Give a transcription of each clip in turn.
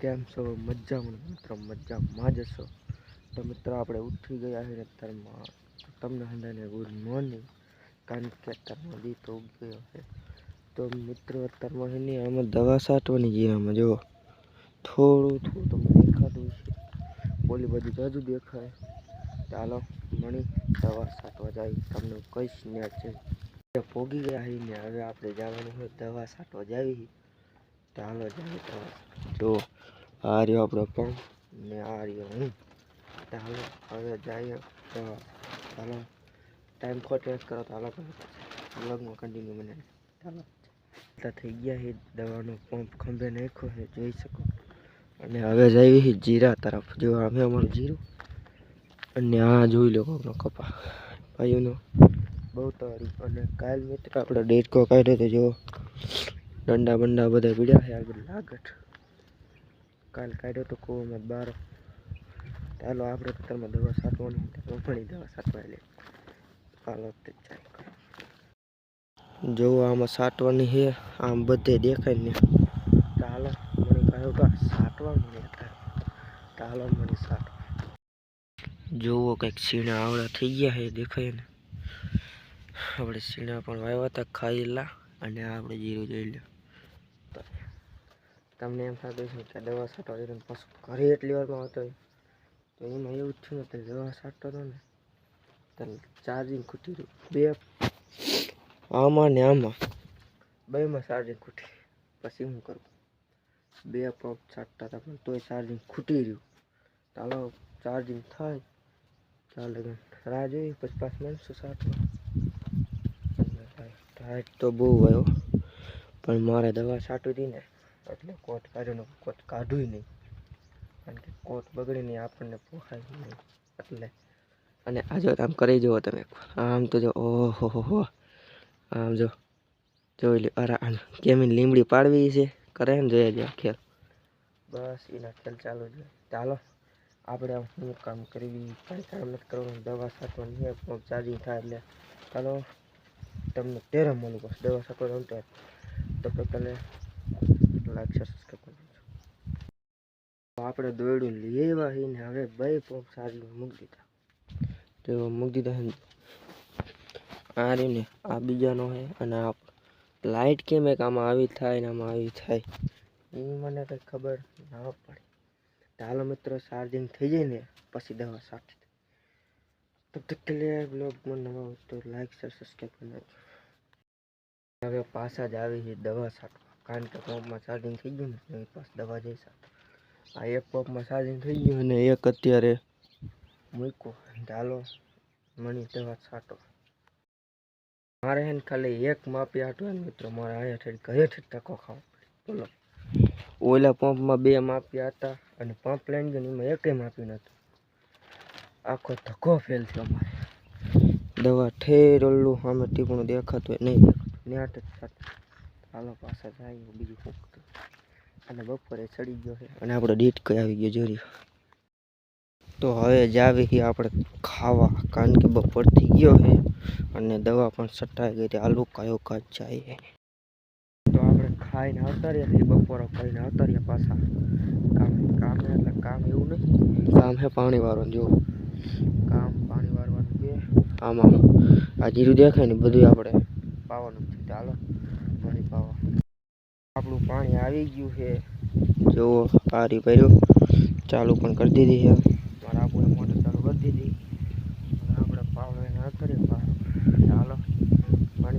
કેમ છો? મજામાં મિત્રો, મજામાં જ છો. તો મિત્રો, આપણે ઉઠી ગયા છીએ અત્યારમાં. તમને બધાને ગુડ મોર્નિંગ કારણ કે અત્યારમાં દી ઉગી ગયો છે. તો મિત્રો, અત્યારમાં એની આમાં દવા છાંટવાની અમે જુઓ થોડું થોડું તમને દેખાતું છે ઓલી બધી જાજુ દેખાય. ચાલો મણી દવા સાટવા જાય. તમને કહીશ ને છે. પોગી ગયા છીએ ને, હવે આપણે જવાનું હોય દવા છાંટવા જાવી ચાલો જાય જો આ રહ્યો આપણો પણ ને આ રહ્યો હું. ચાલો હવે જઈએ તો ચાલો ટાઈમ ખોટ વેસ્ટ કરો અલગ અલગમાં કન્ટિન્યુ બને ચાલો. એટલા થઈ ગયા એ દવાનો પંપ ખંભે નાખ્યો છે, જોઈ શકો. અને હવે જઈએ જીરા તરફ. જો અમે અમારું જીરું. અને આ જોઈ લો આપણો કપા. ભાઈઓનો બહુ તારી. અને કાલ મિત્ર આપણે ડેટકો કાઢ્યો તો જો દંડા બંડા બધા પીડ્યા છે, આગળ લાગટ. કાલ કાઢ્યો તો કૂવામાં બાર. ચાલો આપણે ખેતરમાં દવા સાચવાની રોપણી દવા છાંટવા લે ચાલો જો આમાં સાટવાની છે, આમ બધે દેખાય ને. ચાલો મને કહ્યું કે છાંટવા મને ચાલો મને સાટવા જોવો કંઈક સીણા આવડા થઈ ગયા છે, દેખાય ને. આપણે સીણા પણ વાવ્યા હતા ખાઈલા અને આપણે જીરું જોઈ લો તમને એમ થતું છે કે દવા છાંટવા જઈને પાછું ઘરે એટલી વારમાં હતો તો એમાં એવું જ થયું ને દવા છાંટતો હતો ને તો ચાર્જિંગ ખૂટી રહ્યું બે આમાં ને આમાં, બેમાં ચાર્જિંગ ખૂટી પછી હું કરું? બે પંપ છાંટતા હતા પણ તોય ચાર્જિંગ ખૂટી રહ્યું. ચાલો ચાર્જિંગ થાય. ચાલો રાહ જોઈએ પછી પાછ મળશું છાંટવા ટાઈટ તો બહુ આવ્યો પણ મારે દવા છાંટવી હતી ને એટલે કોટ કાઢ્યો કોટ કાઢ્યું નહીં. કારણ કે કોટ બગડી નહીં આપણને પોખાય નહીં. એટલે અને આ જો આમ કરી જુઓ તમે. આમ તો જો ઓહો હો હો. આમ જો જોઈ લો અરે કેમીન લીમડી પાડવી છે. કરે ને જોઈએ જો ખેલ. બસ એના ખેલ ચાલુ છે. ચાલો આપણે આમ શું કામ કરવી કાંઈ કામ નથી કરવાનું. દવા છાંટવાની નહીં પંપ ચાર્જિંગ થાય એટલે. ચાલો તમને તેરે મળું બસ. દવા છાંટવા તો તો પહેલાં લાઈક, શેર સબસ્ક્રાઈબ કરી દેજો આપણે દોડ્યું લઈ આવ્યા ને હવે બે પંપ સારી મૂકી દીધા. તો મૂકી દીધા આ ને, આ બીજાનો છે અને આ લાઇટ કેમ એક આમાં આવી થાય ને આમાં આવી થાય એ મને કંઈ ખબર ના પડે. ચાલો મિત્રો ચાર્જિંગ થઈ જાય ને, પછી દવા સાથે. તબ તક કે लिए બ્લોગમાં નવા હોય તો લાઈક, શેર સબસ્ક્રાઈબ કરી નાખજો હવે પાછા જ આવી છે દવા છાંટવા કારણ કે પંપમાં ચાર્જિંગ થઈ ગયું ને પાસ દવા જઈશ આ એક પંપમાં ચાર્જિંગ થઈ ગયું અને એક અત્યારે મૂક્યો. ચાલો, મણી દવા છાંટો. મારે હે ખાલી એક માપી આટવા ને મિત્રો, મારે અહીંયા ઠેર ઘરેથી ટકો ખાવો બોલો. ઓલા પંપમાં બે માપ્યા હતા અને પંપ લઈને ગયો એમાં એકે માપી નહોતું. આખો ધક્કો ફેલ થયો મારે. દવા ઠેર ઓલું સામે ટીપણું દેખાતું હોય, નહીં દેખાતું. ન્યાટ જ ચાલો પાછા જાય બીજું ફૂંકતું અને બપોરે ચડી ગયો છે અને આપણો કઈ આવી ગયો જોરી તો હવે જાવી આપણે ખાવા, કારણ કે બપોર થઈ ગયો છે અને દવા પણ છટાઈ ગઈ હતી. આલુ કયો કાચ જાય તો આપણે ખાઈને અવતારીએ છીએ બપોરો ખાઈને અવતારીએ પાછા. કામ કામ એટલે કામ એવું નહીં. કામ છે પાણી વાળવાનું જો કામ પાણી વાળવાનું છે આમાં આ જીરું દેખાય ને બધું આપણે પાવાનું છે. ચાલો પાણી પાવા. આપણું પાણી આવી ગયું છે. જુઓ પારી ભર્યું. ચાલુ પણ કરી દીધી છે. મારા આપણે મોટર ચાલુ કરી દીધી. આપણે પાવડો કરીએ ચાલો. પાણી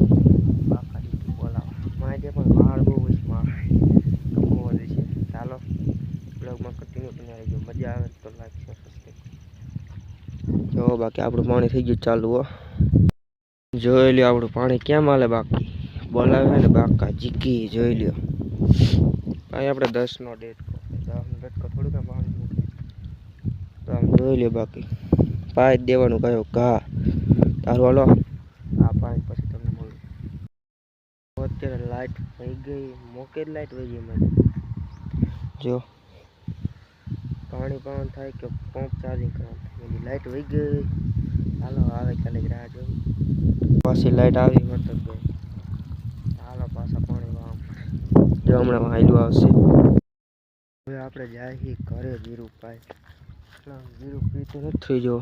મારે પણ વાળ બહુ હોયમાં છે. ચાલો. બ્લોગમાં કન્ટિન્યુ બની મજા આવે તો લાઈક શેર સબસ્ક્રાઈબ જો બાકી આપણું પાણી થઈ ગયું ચાલુ હો. જોઈ લ્યો આપણું પાણી કેમ હાલે બાકી? બોલાવે ને બાકા જીકી જોઈ લ્યો. અહીં આપણે દસનો ડેટ દસનો ડેટ થોડું કાંઈ પાણી મૂકે તો આમ જોઈ લ્યો બાકી. જ દેવાનું કયો ઘા. તારું હાલો. આ પાણી પછી તમને મળું અત્યારે લાઇટ વહી ગઈ. મોકે જ લાઈટ વહી ગઈ મને જો. પાણી પાવાનું થાય કે પંપ ચાર્જિંગ કરવાનું લાઈટ વહી ગઈ. હાલો, આવે કાલે રાહ જોઈ પાછી લાઈટ આવી ગઈ હાલો પાછા પાણી વાળવા જો હમણાં વાયલું આવશે. હવે આપણે જાય છે ઘરે પાય જીરું પીતું નથી જો.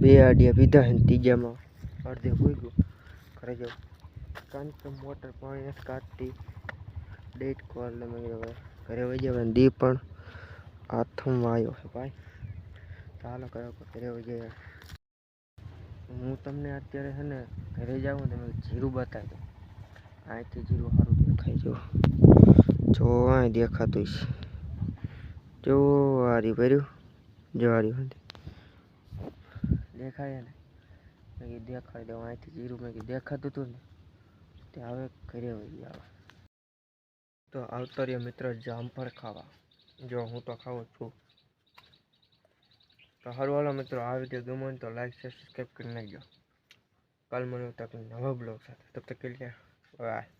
બે આડિયા પીધા છે ત્રીજામાં. અડધે હોઈ ગયું. ઘરે જાઉં કારણ કે મોટર પાણી નથી કાઢતી. ડેટ કોલ મેં હવે ઘરે વહી જવાય દી પણ હાથમાં આવ્યો છે ભાઈ. ચાલો કયો ઘરે વહી જાય હું તમને અત્યારે છે ને ઘરે જાઉં તમે જીરું બતાવી દઉં. અહીંથી જીરું સારું દેખાય જો. જો, અહીં દેખાતું છે જો હારી ભર્યું. જો હારી હતી દેખાય ને મેં કીધું દેખાડી દઉં અહીંથી જીરું મેં કીધું, દેખાતું હતું ને. તે હવે ઘરે વહી આવે તો આવતો રહ્યો મિત્ર જામફળ ખાવા. જો, હું તો ખાઉં જ છું. તો સારું હાલો મિત્રો, આ વીડિયો ગમ્યો હોય ને તો લાઈક શેર સબસ્ક્રાઈબ કરી નાખજો. કાલ મને તક નવા બ્લોગ સાથે. તબ તક કે લીએ બાય